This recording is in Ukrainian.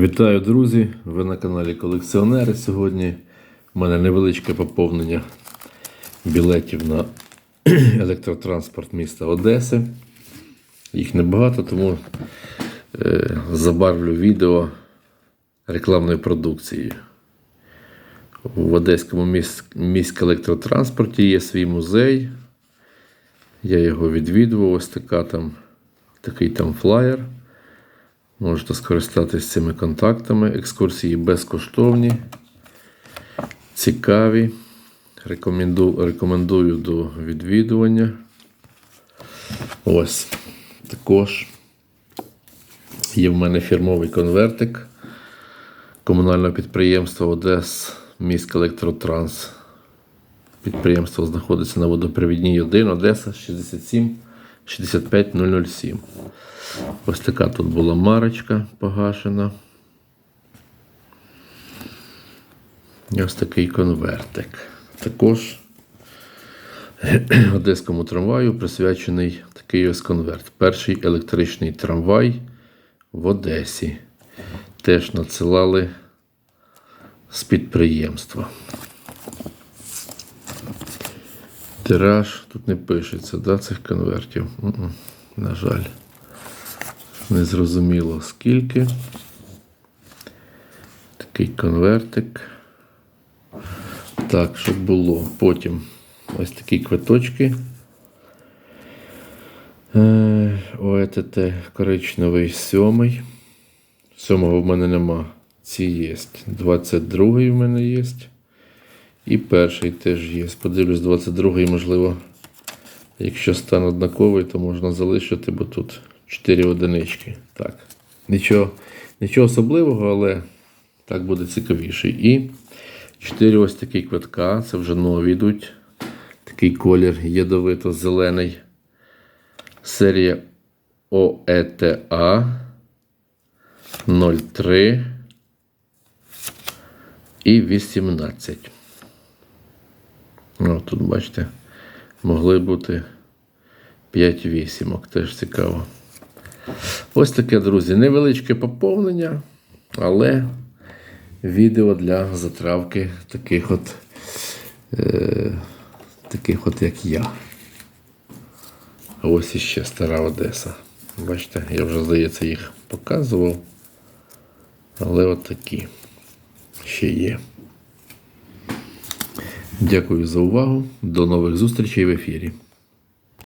Вітаю, друзі! Ви на каналі Колекціонери. Сьогодні в мене невеличке поповнення білетів на електротранспорт міста Одеси. Їх небагато, тому е, забарвлю відео рекламною продукцією. В Одеському міс- електротранспорті є свій музей. Я його відвідував. Ось така там, такий там флаєр. Можете скористатися цими контактами. Екскурсії безкоштовні, цікаві. Рекоменду, рекомендую до відвідування. Ось. Також є в мене фірмовий конвертик комунального підприємства Одес міськ Електротранс. Підприємство знаходиться на водопровідній 1 Одеса 67 65 007. Ось така тут була марочка погашена. І ось такий конвертик. Також одеському трамваю присвячений такий ось конверт. Перший електричний трамвай в Одесі. Теж надсилали з підприємства. Тираж тут не пишеться, да, цих конвертів. М-м, На жаль. Незрозуміло скільки. Такий конвертик. Так, щоб було. Потім ось такі квиточки. Е, ОЕТТ коричневий сьомий. Сьомого в мене нема. Ці є. 22-й в мене є. І перший теж є. Подивлюсь, 22-й, можливо, якщо стан однаковий, то можна залишити, бо тут 4 одинички. Так. Нічого, нічого особливого, але так буде цікавіше. І 4 ось такі квитка. Це вже нові йдуть. Такий колір ядовито-зелений. Серія E ОЕТА 03 і 18. О, тут, бачите, могли бути 5 вісімок, теж цікаво. Ось таке, друзі, невеличке поповнення, але відео для затравки таких от, е, таких от як я. Ось іще стара Одеса. Бачите, я вже, здається, їх показував. Але от такі ще є. Дякую за увагу. До нових зустрічей в ефірі.